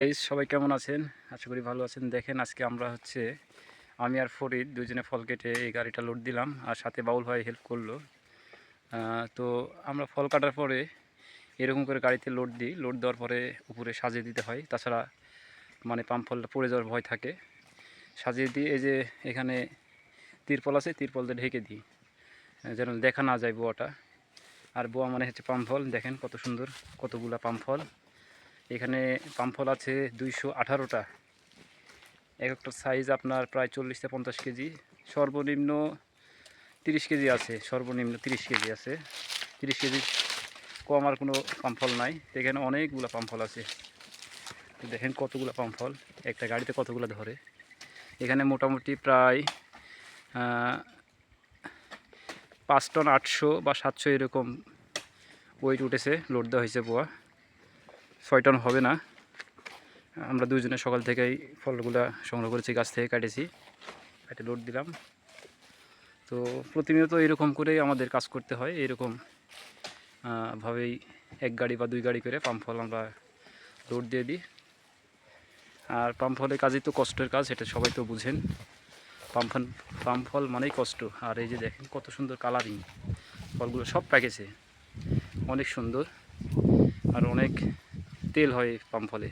এই সবাই কেমন আছেন? আশা করি ভালো আছেন। দেখেন আজকে আমরা হচ্ছে আমি আর ফরিদ দুজনে ফল কেটে এই গাড়িটা লোড দিলাম আর সাথে বাউল ভাই হেল্প করল। তো আমরা ফল কাটার পরে এরকম করে গাড়িতে লোড দিই। লোড দেওয়ার পরে উপরে সাজিয়ে দিতে হয়। তাছাড়া মানে পাম্প ফলটা পড়ে যাওয়ার ভয় থাকে। সাজিয়ে দিয়ে এই যে এখানে তিরপল আছে, তিরপল দিয়ে ঢেকে দিই। যেন দেখা না যায় বোয়াটা। আর বোয়া মানে হচ্ছে পাম্প ফল। দেখেন কত সুন্দর, কতগুলা পাম্প ফল। এখানে পামফল আছে দুইশো আঠারোটা। এক একটা সাইজ আপনার প্রায় চল্লিশ থেকে পঞ্চাশ কেজি। সর্বনিম্ন তিরিশ কেজি আছে, সর্বনিম্ন তিরিশ কেজি আছে। তিরিশ কেজি কম আর কোনো পামফল নাই। এখানে অনেকগুলো পামফল আছে। দেখেন কতগুলো পামফল একটা গাড়িতে কতগুলো ধরে। এখানে মোটামুটি প্রায় পাঁচ টন আটশো বা সাতশো এরকম ওয়েট উঠেছে লোড দেওয়া হয়েছে বোয়া। ছয় টন হবে না। আমরা দুজনে সকাল থেকেই ফলগুলা সংগ্রহ করেছি, গাছ থেকে কাটেছি, কাটে লোড দিলাম। তো প্রতিনিয়ত এরকম করেই আমাদের কাজ করতে হয়, এরকম ভাবেই এক গাড়ি বা দুই গাড়ি করে পাম ফল আমরা লোড দিয়ে দিই। আর পাম ফলের কাজই তো কষ্টের কাজ এটা সবাই তো বুঝেন। পাম ফল পাম ফল মানেই কষ্ট। আর এই যে দেখেন কত সুন্দর কালারিং ফলগুলো সব প্যাকেছে অনেক সুন্দর। তেল হয় পাম ফলে।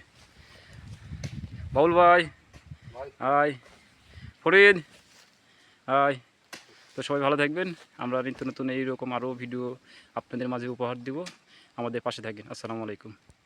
বাউল ভাই হাই ফরিদ হাই তো সবাই ভালো থাকবেন। আমরা নিত্য নতুন এইরকম আরও ভিডিও আপনাদের মাঝে উপহার দিব। আমাদের পাশে থাকবেন আসসালামু আলাইকুম।